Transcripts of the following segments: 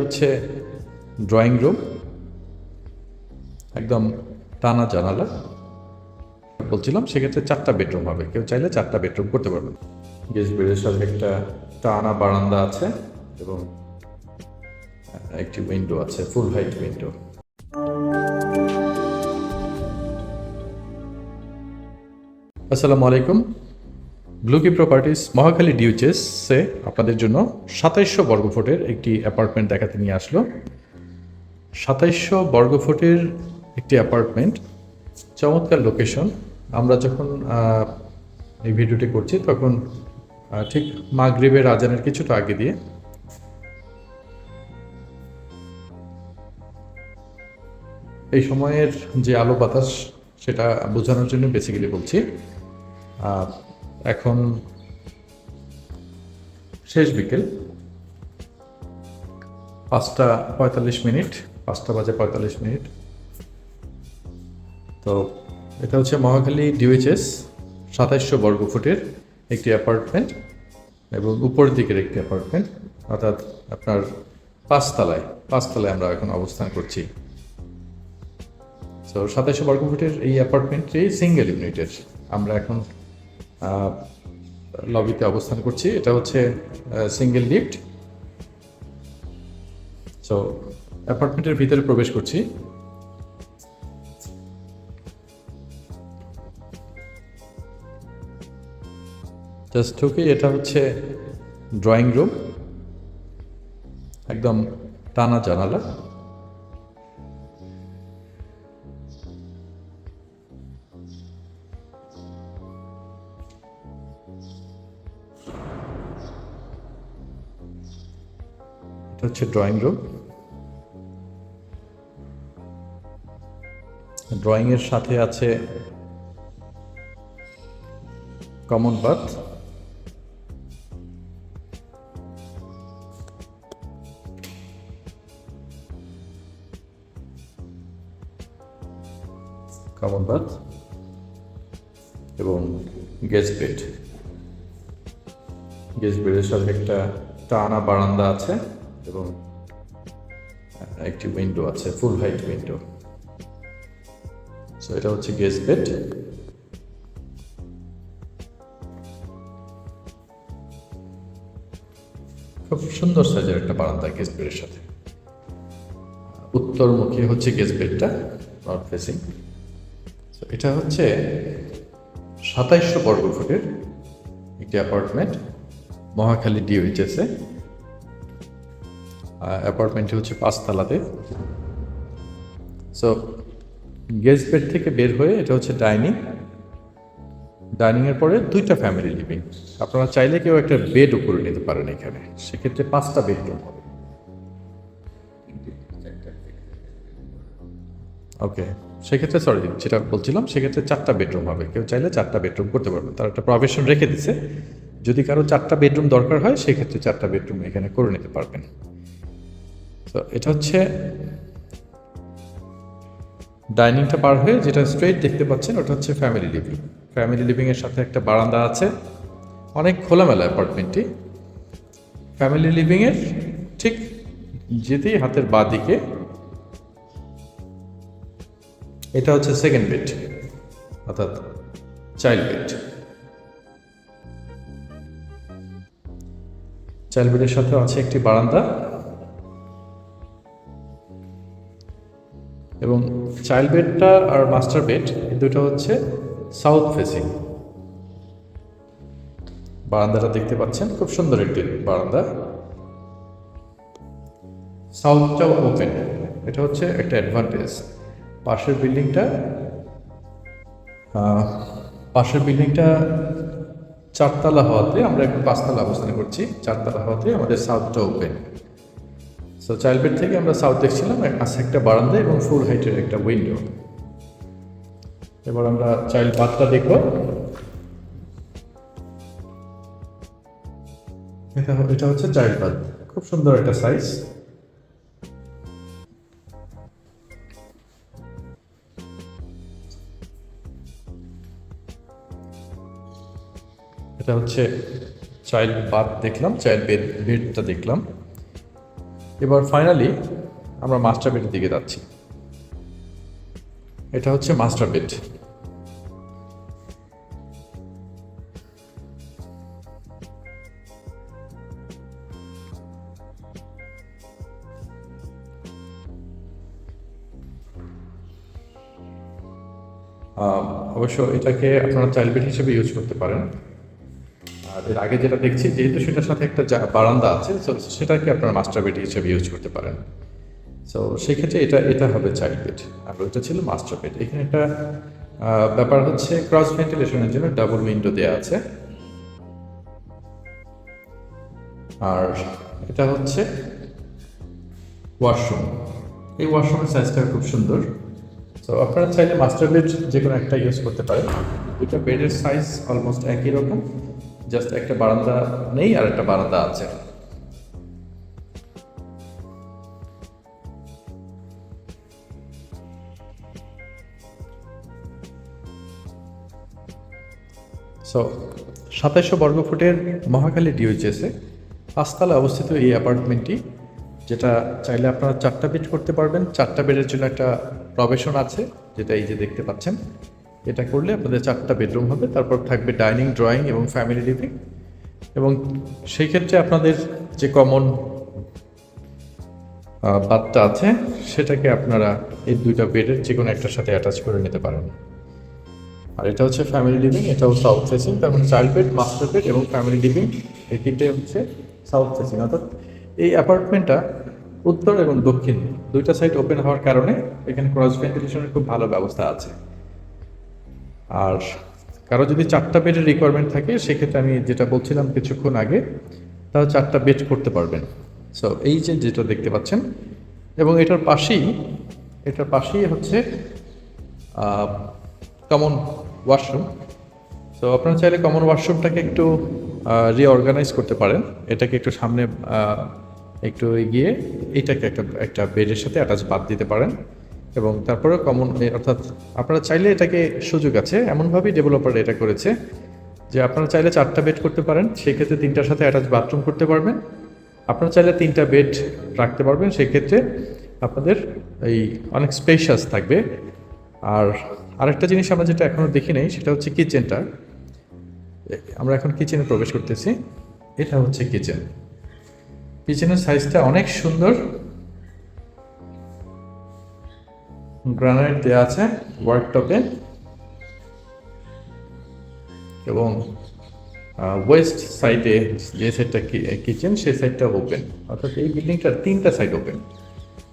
হচ্ছে drawing room একদম টানা জানালা। বলছিলাম সেক্ষেত্রে চারটা বেডরুম হবে। কেউ চাইলে চারটা বেডরুম করতে পারবেন গেস্ট বেডের সাথে একটা টানা বারান্দা আছে এবং একটি উইন্ডো আছে ফুল হাইট উইন্ডো আসসালামু আলাইকুম। ব্লুকি প্রপার্টিস মহাখালী ডিউচেসে আপনাদের জন্য সাতাইশশো বর্গফুটের একটি অ্যাপার্টমেন্ট দেখাতে নিয়ে আসলো। সাতাইশশো বর্গফুটের একটি অ্যাপার্টমেন্ট চমৎকার লোকেশন আমরা যখন এই ভিডিওটি করছি তখন ঠিক মাগরিবের আজানের কিছুটা আগে দিয়ে। এই সময়ের যে আলো বাতাস, সেটা বোঝানোর জন্য বেসিক্যালি বলছি এখন শেষ বিকেল। পাঁচটা পঁয়তাল্লিশ মিনিট, পাঁচটা বাজে পঁয়তাল্লিশ মিনিট। তো এটা হচ্ছে মহাখালী ডিউএইচএস সাতাইশশো বর্গ ফুটের একটি অ্যাপার্টমেন্ট এবং উপরের দিকের একটি অ্যাপার্টমেন্ট। অর্থাৎ আপনার পাঁচতলায় পাঁচতলায় আমরা এখন অবস্থান করছি। তো সাতাইশশো বর্গ ফুটের এই অ্যাপার্টমেন্টটি সিঙ্গেল ইউনিটের আমরা এখন লবিতে অবস্থান করছি। এটা হচ্ছে সিঙ্গেল লিফট সো অ্যাপার্টমেন্টের ভিতরে প্রবেশ করছি। জাস্ট ঢুকে, এটা হচ্ছে ড্রয়িং রুম একদম টানা জানালা। হচ্ছে ড্রয়িং রুম ড্রয়িং এর সাথে আছে কমন বাথ কমন বাথ এবং গেস্ট বেড গেস্ট বেডের সাথে একটা টানা বারান্দা আছে। এবং একটি উইন্ডো আছে ফুল হাইট উইন্ডো সো এটা হচ্ছে গেস্ট বেড খুব সুন্দর সাইজের একটা বারান্দা গেস্ট বেডের সাথে। উত্তরমুখী হচ্ছে গেস্ট বেডটা নর্থ ফেসিং এটা হচ্ছে সাতাইশশো বর্গ ফুটের একটি অ্যাপার্টমেন্ট মহাখালী ডিওইচএসে অ্যাপার্টমেন্টটি হচ্ছে পাঁচতলাতে। সো গেস্ট বেড থেকে বের হয়ে এটা হচ্ছে ডাইনিং ডাইনিংয়ের পরে দুইটা ফ্যামিলি লিভিং আপনারা চাইলে কেউ একটা বেড উপরে নিতে পারেন এখানে। সেক্ষেত্রে পাঁচটা বেডরুম হবে। ওকে সেক্ষেত্রে সরি যেটা বলছিলাম, সেক্ষেত্রে চারটা বেডরুম হবে। কেউ চাইলে চারটা বেডরুম করতে পারবে তার একটা প্রভিশন রেখে দিছে। যদি কারও চারটা বেডরুম দরকার হয়, সেক্ষেত্রে চারটা বেডরুম এখানে করে নিতে পারবেন। তো এটা হচ্ছে ডাইনিংটা পার হয়ে যেটা স্ট্রেট দেখতে পাচ্ছেন, ওটা হচ্ছে ফ্যামিলি লিভিং ফ্যামিলি লিভিং এর সাথে একটা বারান্দা আছে। অনেক খোলামেলা অ্যাপার্টমেন্টটি ফ্যামিলি লিভিং এর ঠিক যেতেই হাতের বাঁ দিকে। এটা হচ্ছে সেকেন্ড বেড অর্থাৎ চাইল্ড বেড চাইল্ড বেডের সাথে আছে একটি বারান্দা। এবং চাইল্ড বেডটা আর মাস্টার বেড এই দুটো হচ্ছে সাউথ ফেসিং বারান্দাটা দেখতে পাচ্ছেন, খুব সুন্দর একটি বারান্দা। সাউথটাও ওপেন এটা হচ্ছে একটা অ্যাডভান্টেজ পাশের বিল্ডিংটা পাশের বিল্ডিংটা চারতলা হওয়াতে আমরা এখন পাঁচতলা অবস্থান করছি। চারতলা হওয়াতে আমাদের সাউথটা ওপেন সো চাইল্ড বেড থেকে আমরা সাউথ দেখছিলাম আছে একটা বারান্দা এবং ফুল হাইটের একটা উইন্ডো এবার আমরা চাইল্ড বাথটা দেখব এটা এটা হচ্ছে চাইল্ড বাথ খুব সুন্দর একটা সাইজ এটা হচ্ছে চাইল্ড বাথ দেখলাম চাইল্ড বেড বেডটা দেখলাম এবার ফাইনালি আমরা মাস্টার বেডের দিকে যাচ্ছি। এটা হচ্ছে মাস্টার বেড অবশ্য এটাকে আপনারা চাইল্ড বেড হিসেবে ইউজ করতে পারেন। এর আগে যেটা দেখছি, যেহেতু সেটার সাথে একটা জা- বারান্দা আছে, so সেটাকে আপনারা মাস্টার বেড হিসেবে ইউজ করতে পারেন। সো সেক্ষেত্রে এটা এটা হবে চাইল্ড বেড আর ওইটা ছিল মাস্টার বেড এখানে একটা ব্যাপার হচ্ছে ক্রস ভেন্টিলেশনের জন্য ডাবল উইন্ডো দেওয়া আছে। আর এটা হচ্ছে ওয়াশরুম এই ওয়াশরুমের সাইজটা খুব সুন্দর। তো আপনারা চাইলে মাস্টার বেড যে কোনো একটা ইউজ করতে পারেন। দুটো বেডের সাইজ অলমোস্ট একই রকম। জাস্ট একটা বারান্দা নেই আর একটা বারান্দা আছে। সো সাতাইশশো বর্গফুটের মহাখালী ডিউচেসে পাঁচতলা অবস্থিত এই অ্যাপার্টমেন্টটি, যেটা চাইলে আপনারা চারটা বেড করতে পারবেন। চারটা বেডের জন্য একটা প্রবেশন আছে, যেটা এই যে দেখতে পাচ্ছেন। এটা করলে আপনাদের চারটা বেডরুম হবে, তারপর থাকবে ডাইনিং, ড্রয়িং এবং ফ্যামিলি লিভিং। এবং সেই ক্ষেত্রে আপনাদের যে কমন বাদটা আছে, সেটাকে আপনারা এই দুইটা বেডের যে কোনো একটার সাথে অ্যাটাচ করে নিতে পারেন। আর এটা হচ্ছে ফ্যামিলি লিভিং, এটাও সাউথ ফেসিং, তার মানে চাইল্ড বেড, মাস্টার বেড এবং ফ্যামিলি লিভিং। এই তিনটে হচ্ছে সাউথ ফেসিং, অর্থাৎ এই অ্যাপার্টমেন্টটা উত্তর এবং দক্ষিণ, দুইটা সাইড ওপেন হওয়ার কারণে এখানে ক্রস ভেন্টিলেশনের খুব ভালো ব্যবস্থা আছে। আর কারও যদি চারটা বেডের রিকোয়ারমেন্ট থাকে, সেক্ষেত্রে আমি যেটা বলছিলাম কিছুক্ষণ আগে তাহলে চারটা বেড করতে পারবেন। সো এই যে যেটা দেখতে পাচ্ছেন, এবং এটার পাশেই এটার পাশেই হচ্ছে কমন ওয়াশরুম তো আপনারা চাইলে কমন ওয়াশরুমটাকে একটু রিঅর্গানাইজ করতে পারেন। এটাকে একটু সামনে একটু এগিয়ে, এটাকে একটা একটা বেডের সাথে অ্যাটাচ বাদ দিতে পারেন। এবং তারপরে কমন অর্থাৎ আপনারা চাইলে এটাকে সুযোগ আছে, এমনভাবেই ডেভেলপার এটা করেছে যে আপনারা চাইলে চারটা বেড করতে পারেন, সেক্ষেত্রে তিনটার সাথে অ্যাটাচ বাথরুম করতে পারবেন। আপনারা চাইলে তিনটা বেড রাখতে পারবেন, সেক্ষেত্রে আপনাদের এই অনেক স্পেশাস থাকবে। আর আরেকটা জিনিস আমরা যেটা এখনও দেখি নাই, সেটা হচ্ছে কিচেনটা আমরা এখন কিচেনে প্রবেশ করতেছি। এটা হচ্ছে কিচেন কিচেনের সাইজটা অনেক সুন্দর। গ্রানাইট দেওয়া আছে ওয়ার্কটপে এবং ওয়েস্ট সাইডে যে সাইডটা কিচেন, সেই সাইডটা ওপেন। অর্থাৎ এই বিল্ডিংটার তিনটা সাইড ওপেন।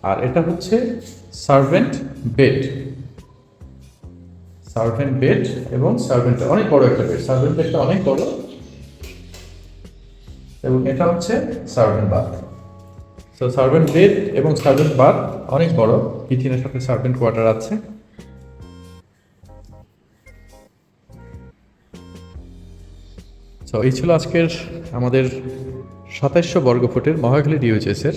আর এটা হচ্ছে সার্ভেন্ট বেড। সার্ভেন্ট বেড এবং সার্ভেন্ট অনেক বড় একটা বেড। সার্ভেন্ট বেডটা অনেক বড়। এবং এটা হচ্ছে সার্ভেন্ট বাথ। তো সার্ভেন্ট বেড এবং সার্ভেন্ট বাথ অনেক বড়। কিচেনের সাথে সার্ভেন্ট কোয়ার্টার আছে। তো এই ছিল আজকের আমাদের সাতাইশশো বর্গফুটের মহাখালী ডিওচেসের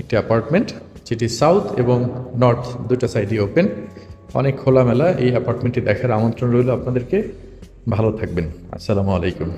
একটি অ্যাপার্টমেন্ট যেটি সাউথ এবং নর্থ দুটো সাইডই ওপেন অনেক খোলামেলা এই অ্যাপার্টমেন্টটি দেখার আমন্ত্রণ রইল আপনাদেরকে। ভালো থাকবেন। আসসালামু আলাইকুম।